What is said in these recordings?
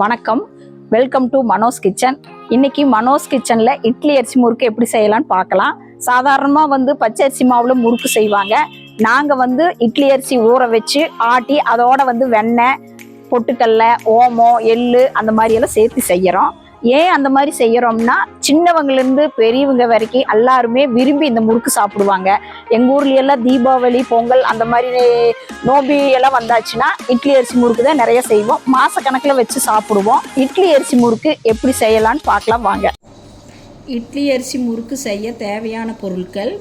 வணக்கம். Welcome to Mano's kitchen இன்னைக்கு மனோஸ் கிச்சனில் இட்லி அரிசி முறுக்கு எப்படி செய்யலாம்னு பார்க்கலாம். சாதாரணமாக வந்து பச்சை அரிசி மாவில் முறுக்கு செய்வாங்க. நாங்கள் வந்து இட்லி அரிசி ஊற வச்சு ஆட்டி அதோட வந்து வெண்ணெய் பொட்டுக்கல்ல ஓமம் எள்ளு அந்த மாதிரியெல்லாம் சேர்த்து செய்கிறோம் ஏன் அந்த மாதிரி செய்யறோம்னா சின்னவங்கலேருந்து பெரியவங்க வரைக்கும் எல்லாருமே விரும்பி இந்த முறுக்கு சாப்பிடுவாங்க. எங்கள் ஊர்ல எல்லாம் தீபாவளி பொங்கல் அந்த மாதிரி நோபி எல்லாம் வந்தாச்சுன்னா இட்லி அரிசி முறுக்கு தான் நிறைய செய்வோம். மாசக்கணக்கில் வச்சு சாப்பிடுவோம். இட்லி அரிசி முறுக்கு எப்படி செய்யலான்னு பார்க்கலாம் வாங்க. இட்லி அரிசி முறுக்கு செய்ய தேவையான பொருட்கள்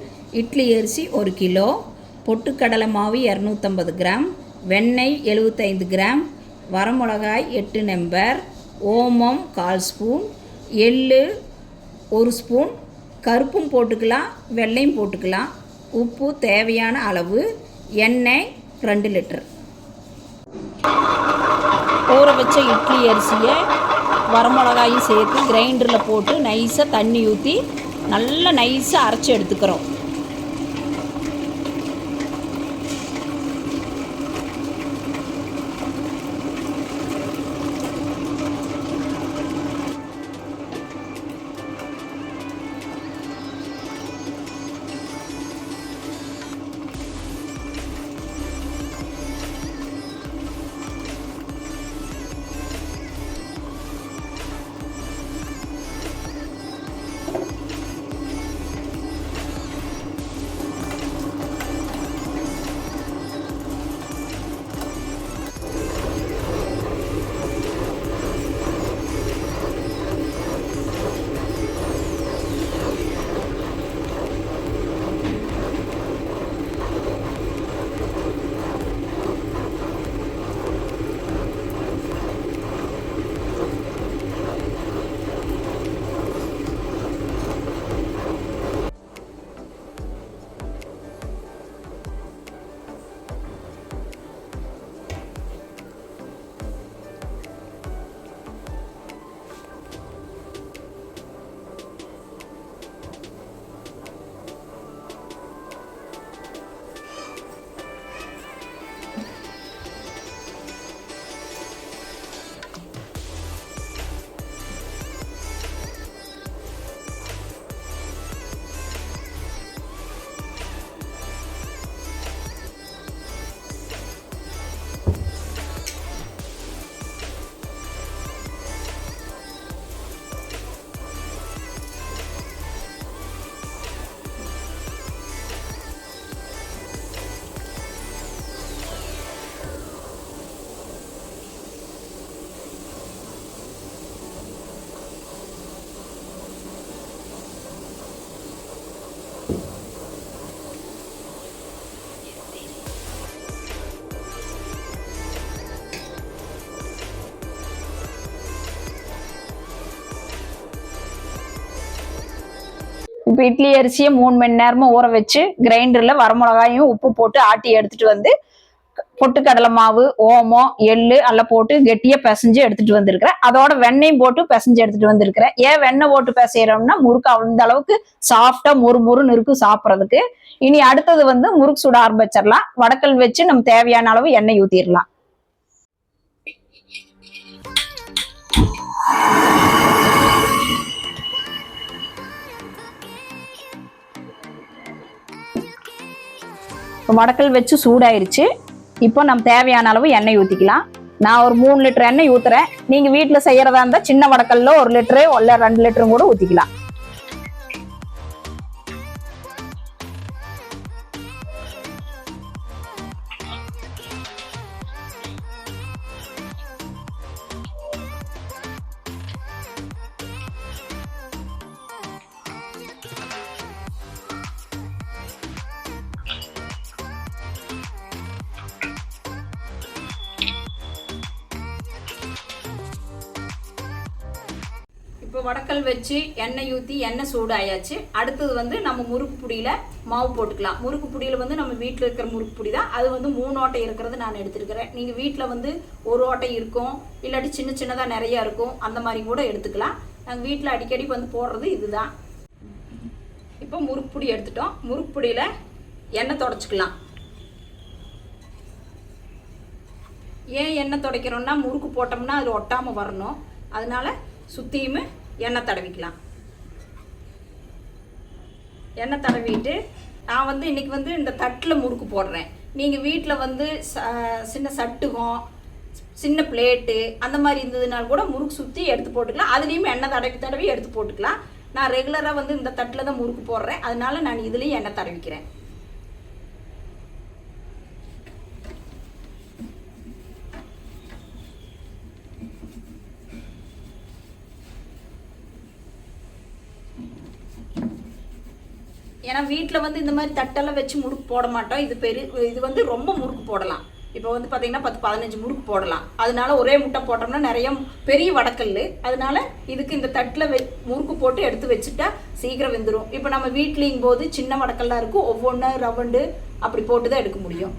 இட்லி அரிசி ஒரு கிலோ பொட்டுக்கடலை மாவு இரநூத்தம்பது கிராம் வெண்ணெய் எழுபத்தைந்து கிராம் வரமிளகாய் எட்டு நம்பர் ஓமம் கால் ஸ்பூன் எள்ளு ஒரு ஸ்பூன் கருப்பும் போட்டுக்கலாம் வெள்ளையும் போட்டுக்கலாம். உப்பு தேவையான அளவு எண்ணெய் ரெண்டு லிட்டர். ஊற வச்ச இட்லி அரிசியை வரமிளகாயும் சேர்த்து கிரைண்டரில் போட்டு நைஸாக தண்ணி ஊற்றி நல்லா நைஸாக அரைச்சி எடுத்துக்கிறோம். இப்போ இட்லி அரிசியை மூணு மணி நேரமும் ஊற வச்சு கிரைண்டரில் வரமிளகாயும் உப்பு போட்டு ஆட்டி எடுத்துட்டு வந்து பொட்டுக்கடலை மாவு ஓமம் எள்ளு எல்லாம் போட்டு கெட்டியாக பிசைஞ்சு எடுத்துட்டு வந்திருக்கிறேன். அதோட வெண்ணெயும் போட்டு பிசைஞ்சு எடுத்துட்டு வந்திருக்கிறேன். ஏன் வெண்ணெய் போட்டு பிசைறோம்னா முறுக்கு அந்த அளவுக்கு சாஃப்டா முறு முறுன்னு இருக்கும் சாப்பிட்றதுக்கு. இனி அடுத்தது வந்து முறுக்கு சுட ஆரம்பிச்சிடலாம். வடக்கல் வச்சு நம்ம தேவையான அளவு எண்ணெய் ஊற்றிடலாம் இப்போ வடக்கல் வச்சு சூடாயிருச்சு. இப்போ நம்ம தேவையான அளவு எண்ணெய் ஊற்றிக்கலாம் நான் ஒரு மூணு லிட்டர் எண்ணெய் ஊற்றுறேன் நீங்கள் வீட்டில் செய்கிறதா இருந்தால் சின்ன வடக்கல்ல ஒரு லிட்டரு இல்லை ரெண்டு லிட்டரும் கூட ஊற்றிக்கலாம் இப்போ வடக்கல் வச்சு எண்ணெய் ஊற்றி எண்ணெய் சூடாயாச்சு. அடுத்தது வந்து நம்ம முறுக்கு புடியில் மாவு போட்டுக்கலாம். முறுக்கு புடியில் வந்து நம்ம வீட்டில் இருக்கிற முறுக்கு புடி தான். அது வந்து மூணு ஓட்டை இருக்கிறது நான் எடுத்துருக்கிறேன். நீங்கள் வீட்டில் வந்து ஒரு ஓட்டை இருக்கும். இல்லாட்டி சின்ன சின்னதாக நிறையா இருக்கும். அந்த மாதிரி கூட எடுத்துக்கலாம். நாங்கள் வீட்டில் அடிக்கடி வந்து போடுறது இதுதான். இப்போ முறுக்கு புடி எடுத்துட்டோம். முறுக்கு புடியில் எண்ணெய் தொடச்சிக்கலாம். ஏன் எண்ணெய் துடைக்கிறோம்னா முறுக்கு போட்டோம்னா அதில் ஒட்டாமல் வரணும். அதனால சுற்றியுமே எண்ணெய் தடவிக்கலாம். எண்ணெய் தடவிட்டு நான் வந்து இன்னைக்கு வந்து இந்த தட்டில் முறுக்கு போடுறேன். நீங்கள் வீட்டில் வந்து ச- சின்ன சட்டுகம் சின்ன பிளேட்டு அந்த மாதிரி இருந்ததுனால கூட முறுக்கு சுற்றி எடுத்து போட்டுக்கலாம். அதுலேயும் எண்ணெய் தடவி தடவி எடுத்து போட்டுக்கலாம். நான் ரெகுலராக வந்து இந்த தட்டில் தான் முறுக்கு போடுறேன். அதனால நான் இதுலேயும் எண்ணெய் தடவிக்கிறேன். ஏன்னா வீட்டில் வந்து இந்த மாதிரி தட்டெல்லாம் வச்சு முறுக்கு போட மாட்டோம். இது பெரு இது வந்து ரொம்ப முறுக்கு போடலாம். இப்போ வந்து பார்த்தீங்கன்னா பத்து பதினஞ்சு முறுக்கு போடலாம். அதனால ஒரே முட்டை போட்டோம்னா நிறைய பெரிய வடக்கல் அதனால இதுக்கு இந்த தட்டில் வெ முறுக்கு போட்டு எடுத்து வச்சுட்டா சீக்கிரம் வெந்துடும் இப்போ நம்ம வீட்லேயும் போது சின்ன வடக்கல்லாம் இருக்கும். ஒவ்வொன்று ரவுண்டு அப்படி போட்டு தான் எடுக்க முடியும்.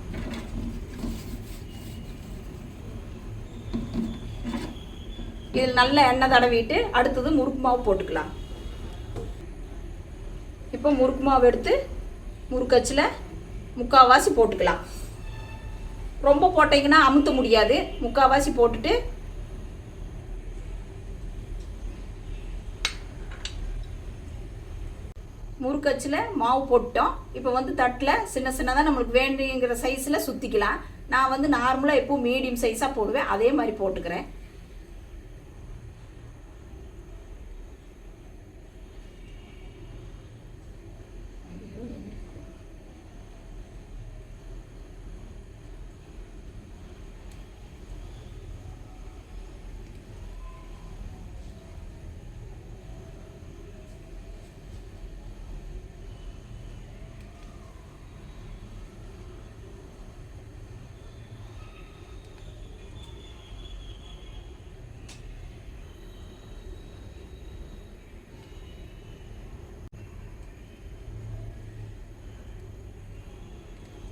இதில் நல்ல எண்ணெய் தடவிட்டு அடுத்தது முறுக்கு மாவு போட்டுக்கலாம். இப்போ முறுக்கு மாவு எடுத்து முறுக்கச்சில் முக்கால்வாசி போட்டுக்கலாம். ரொம்ப போட்டிங்கன்னா அமுத்த முடியாது. முக்கால்வாசி போட்டுட்டு முறுக்கச்சில் மாவு போட்டோம் இப்போ வந்து தட்டில் சின்ன சின்னதாக நம்மளுக்கு வேண்டிங்கிற சைஸில் சுற்றிக்கலாம் நான் வந்து நார்மலாக எப்பவும் மீடியம் சைஸாக போடுவேன். அதே மாதிரி போட்டுக்கிறேன்.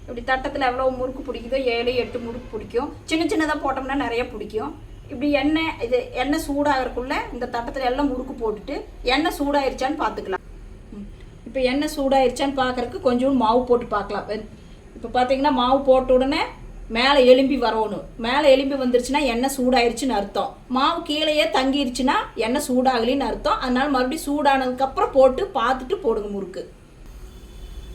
இப்படி தட்டத்தில் எவ்வளோ முறுக்கு பிடிக்குதோ ஏழு எட்டு முறுக்கு பிடிக்கும். சின்ன சின்னதாக போட்டோம்னா நிறைய பிடிக்கும். இப்படி எண்ணெய் இது எண்ணெய் சூடாகிறக்குள்ளே இந்த தட்டத்தில் எல்லாம் முறுக்கு போட்டுட்டு எண்ணெய் சூடாயிருச்சான்னு பார்த்துக்கலாம். இப்போ எண்ணெய் சூடாயிருச்சான்னு பார்க்குறக்கு கொஞ்சம் மாவு போட்டு பார்க்கலாம். இப்போ பார்த்தீங்கன்னா மாவு போட்ட உடனே மேலே எலும்பி வரணும். மேலே எலும்பி வந்துருச்சுன்னா எண்ணெய் சூடாயிருச்சுன்னு அர்த்தம். மாவு கீழேயே தங்கிருச்சுன்னா எண்ணெய் சூடாகலின்னு அர்த்தம். அதனால மறுபடியும் சூடானதுக்கப்புறம் போட்டு பார்த்துட்டு போடுங்க முறுக்கு.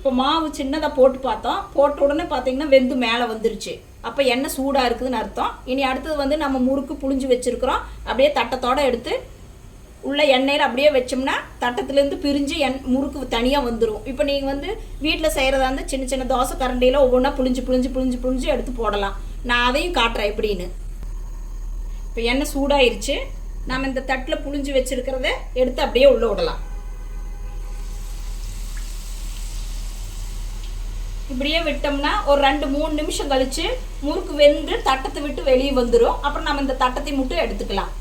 இப்போ மாவு சின்னதாக போட்டு பார்த்தோம். போட்ட உடனே பார்த்தீங்கன்னா வெந்து மேலே வந்துருச்சு. அப்போ எண்ணெய் சூடாக இருக்குதுன்னு அர்த்தம். இனி அடுத்தது வந்து நம்ம முறுக்கு புழிஞ்சு வச்சுருக்குறோம். அப்படியே தட்டத்தோட எடுத்து உள்ள எண்ணெயில் அப்படியே வச்சோம்னா தட்டத்துலேருந்து பிரிஞ்சு எண் முறுக்கு தனியாக வந்துடும் இப்போ நீங்கள் வந்து வீட்டில் செய்கிறதா இருந்தால் சின்ன சின்ன தோசை கரண்டியில் ஒவ்வொன்றா புளிஞ்சு புழிஞ்சு புழிஞ்சு புழிஞ்சு எடுத்து போடலாம். நான் அதையும் காட்டுறேன் எப்படின்னு. இப்போ எண்ணெய் சூடாயிருச்சு. நம்ம இந்த தட்டில் புழிஞ்சு வச்சுருக்கிறத எடுத்து அப்படியே உள்ளே விடலாம். இப்படியே விட்டோம்னா ஒரு ரெண்டு மூணு நிமிஷம் கழிச்சு முறுக்கு வெந்து தட்டத்தை விட்டு வெளியே வந்துடும் அப்புறம் நம்ம இந்த தட்டத்தை மட்டும் எடுத்துக்கலாம்.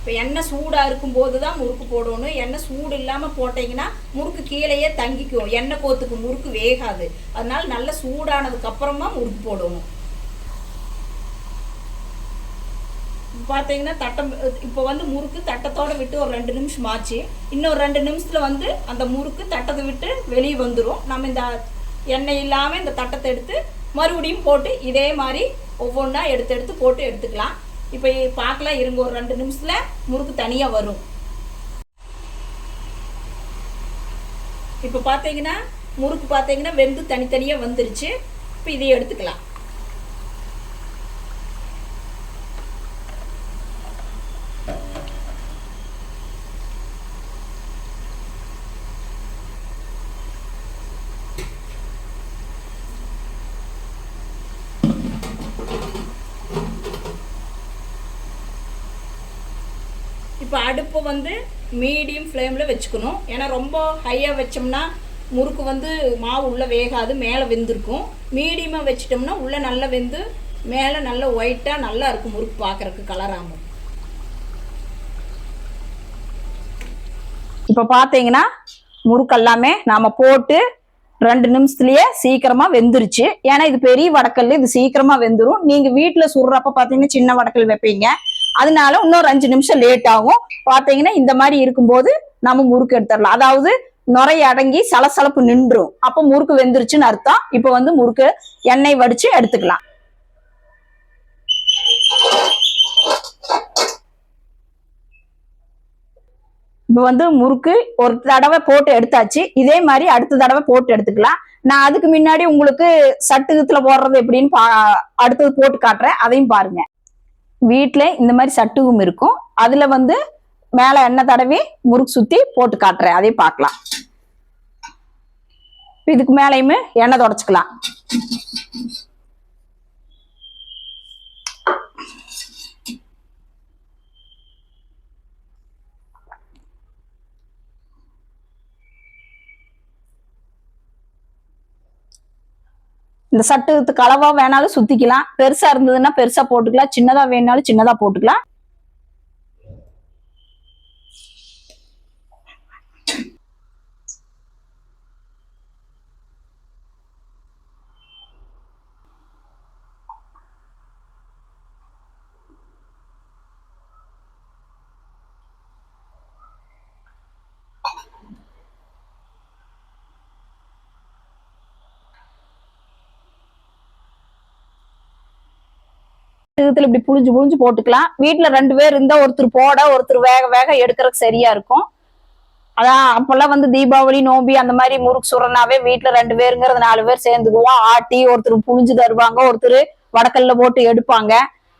இப்போ எண்ணெய் சூடாக இருக்கும்போது தான் முறுக்கு போடணும். எண்ணெய் சூடு இல்லாமல் போட்டிங்கன்னா முறுக்கு கீழேயே தங்கிக்கும். எண்ணெய் கோத்துக்கு முறுக்கு வேகாது. அதனால நல்ல சூடானதுக்கப்புறமா முறுக்கு போடணும். பார்த்தீங்கன்னா தட்டம் இப்போ வந்து முறுக்கு தட்டத்தோடு விட்டு ஒரு ரெண்டு நிமிஷம் ஆச்சு. இன்னொரு ரெண்டு நிமிஷத்தில் வந்து அந்த முறுக்கு தட்டத்தை விட்டு வெளியே வந்துடும் நம்ம இந்த எண்ணெய் இல்லாமல் இந்த தட்டத்தை எடுத்து மறுபடியும் போட்டு இதே மாதிரி ஒவ்வொன்றா எடுத்து எடுத்து போட்டு எடுத்துக்கலாம். இப்போ பார்க்கலாம் இருங்க ஒரு ரெண்டு நிமிஷத்தில் முறுக்கு தனியாக வரும். இப்போ பார்த்தீங்கன்னா முறுக்கு பார்த்தீங்கன்னா வெந்து தனித்தனியாக வந்துருச்சு. இப்போ இதை எடுத்துக்கலாம். இப்போ அடுப்பை வந்து மீடியம் ஃப்ளேமில் வச்சுக்கணும். ஏன்னா ரொம்ப ஹையாக வச்சோம்னா முறுக்கு வந்து மாவு உள்ளே வேகாது மேலே வெந்திருக்கும். மீடியமாக வச்சிட்டோம்னா உள்ளே நல்லா வெந்து மேலே நல்லா ஒயிட்டாக நல்லா இருக்கும் முறுக்கு பார்க்குறக்கு கலராகும் இப்போ பார்த்தீங்கன்னா முறுக்கு எல்லாமே நாம் போட்டு ரெண்டு நிமிஷத்துலயே சீக்கிரமா வெந்துருச்சு. ஏன்னா இது பெரிய வடக்கல் இது சீக்கிரமா வெந்துரும். நீங்க வீட்டுல சுடுறப்ப பாத்தீங்கன்னா சின்ன வடக்கல் வைப்பீங்க. அதனால இன்னொரு அஞ்சு நிமிஷம் லேட் ஆகும். பாத்தீங்கன்னா இந்த மாதிரி இருக்கும்போது நம்ம முறுக்கு எடுத்துடலாம். அதாவது நுரை அடங்கி சலசலப்பு நின்றும். அப்ப முறுக்கு வெந்துருச்சுன்னு அர்த்தம். இப்ப வந்து முறுக்கு எண்ணெய் வடிச்சு எடுத்துக்கலாம். இப்போ வந்து முறுக்கு ஒரு தடவை போட்டு எடுத்தாச்சு. இதே மாதிரி அடுத்த தடவை போட்டு எடுத்துக்கலாம். நான் அதுக்கு முன்னாடி உங்களுக்கு சட்டுகத்துல போடுறது எப்படின்னு பா அடுத்தது போட்டு காட்டுறேன். அதையும் பாருங்க. வீட்டில் இந்த மாதிரி சட்டுகும் இருக்கும். அதில் வந்து மேலே எண்ணெய் தடவி முறுக்கு சுற்றி போட்டு காட்டுறேன். அதையும் பார்க்கலாம். இதுக்கு மேலேயுமே எண்ணெய் தொடச்சிக்கலாம். இந்த சட்டத்துக்கு அளவா வேணாலும் சுத்திக்கலாம். பெருசா இருந்ததுன்னா பெருசா போட்டுக்கலாம். சின்னதா வேணாலும் சின்னதா போட்டுக்கலாம். இதுல இப்படி புளிஞ்சு புளிஞ்சு போட்டுக்கலாம். வீட்டுல ரெண்டு பேர் இருந்தா ஒருத்தர் போட ஒருத்தர் வேக வேக எடுக்கிறதுக்கு சரியா இருக்கும். அதான் அப்பெல்லாம் வந்து தீபாவளி நோம்பி அந்த மாதிரி முறுக்கு சுரனாவே வீட்டுல ரெண்டு பேருங்கிறது நாலு பேர் சேர்ந்துக்குவோம். ஆட்டி ஒருத்தர் புளிஞ்சு தருவாங்க ஒருத்தர் வடக்கல்ல போட்டு எடுப்பாங்க.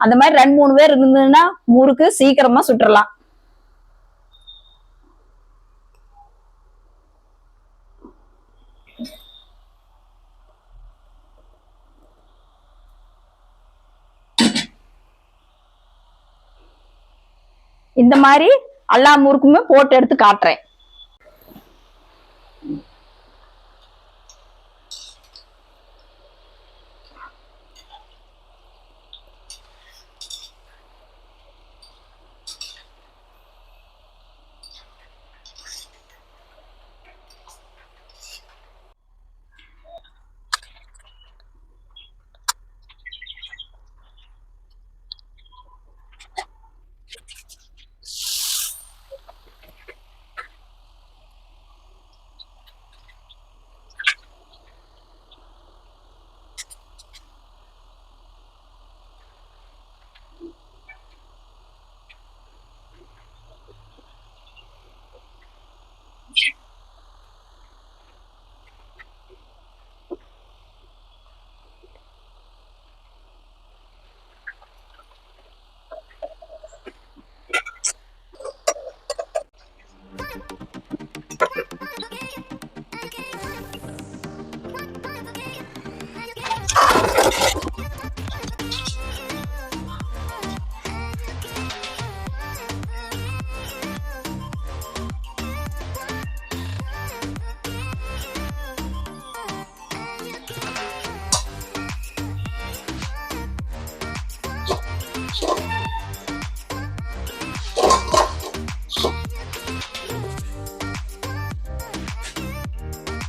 அந்த மாதிரி ரெண்டு மூணு பேர் இருந்ததுன்னா முறுக்கு சீக்கிரமா சுட்டுறலாம் இந்த மாதிரி எல்லா முறுக்குமே போட்டு எடுத்து காட்டுறேன்.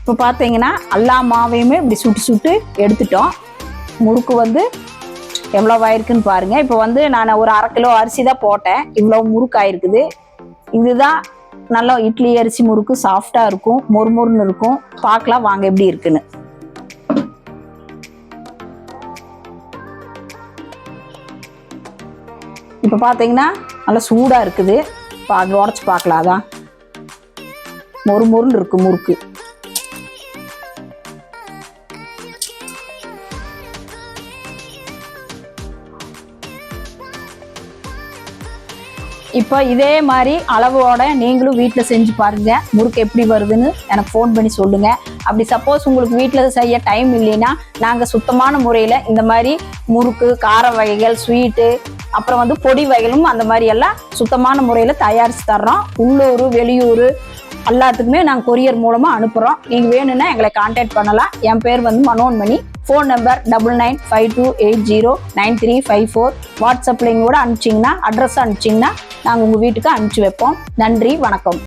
இப்போ பார்த்தீங்கன்னா எல்லா மாவையுமே இப்படி சுட்டு சுட்டு எடுத்துட்டோம். முறுக்கு வந்து எவ்வளோ ஆயிருக்குன்னு பாருங்க. இப்போ வந்து நான் ஒரு அரை கிலோ அரிசி தான் போட்டேன். இவ்வளோ முறுக்கு ஆயிருக்குது. இதுதான் நல்லா இட்லி அரிசி முறுக்கு சாஃப்டாக இருக்கும். மொறுமொறுன்னு இருக்கும். பார்க்கலாம் வாங்க எப்படி இருக்குன்னு. இப்போ பார்த்தீங்கன்னா நல்லா சூடாக இருக்குது. இப்போ அது உடச்சி பார்க்கலாம் அதான் மொறு மொறுன்னு இருக்கு முறுக்கு. இப்போ இதே மாதிரி அளவோட நீங்களும் வீட்டில் செஞ்சு பாருங்க. முறுக்கு எப்படி வருதுன்னு எனக்கு ஃபோன் பண்ணி சொல்லுங்க. அப்படி சப்போஸ் உங்களுக்கு வீட்டில் செய்ய டைம் இல்லைன்னா நாங்கள் சுத்தமான முறையில் இந்த மாதிரி முறுக்கு கார வகைகள் ஸ்வீட்டு அப்புறம் வந்து பொடி வகைகளும் அந்த மாதிரி எல்லாம் சுத்தமான முறையில் தயாரித்து தர்றோம். உள்ளூர் வெளியூர் எல்லாத்துக்குமே நாங்கள் கொரியர் மூலமாக அனுப்புகிறோம் நீங்கள் வேணும்னா எங்களை காண்டாக்ட் பண்ணலாம். என் பேர் வந்து Manonmani. Phone number double nine five two eight zero nine three five four வாட்ஸ்அப்பில் கூட அனுப்பிச்சிங்கன்னா அட்ரஸ் அனுப்பிச்சிங்கன்னா நாங்கள் உங்கள் வீட்டுக்கு அனுப்பிச்சி வைப்போம். நன்றி வணக்கம்.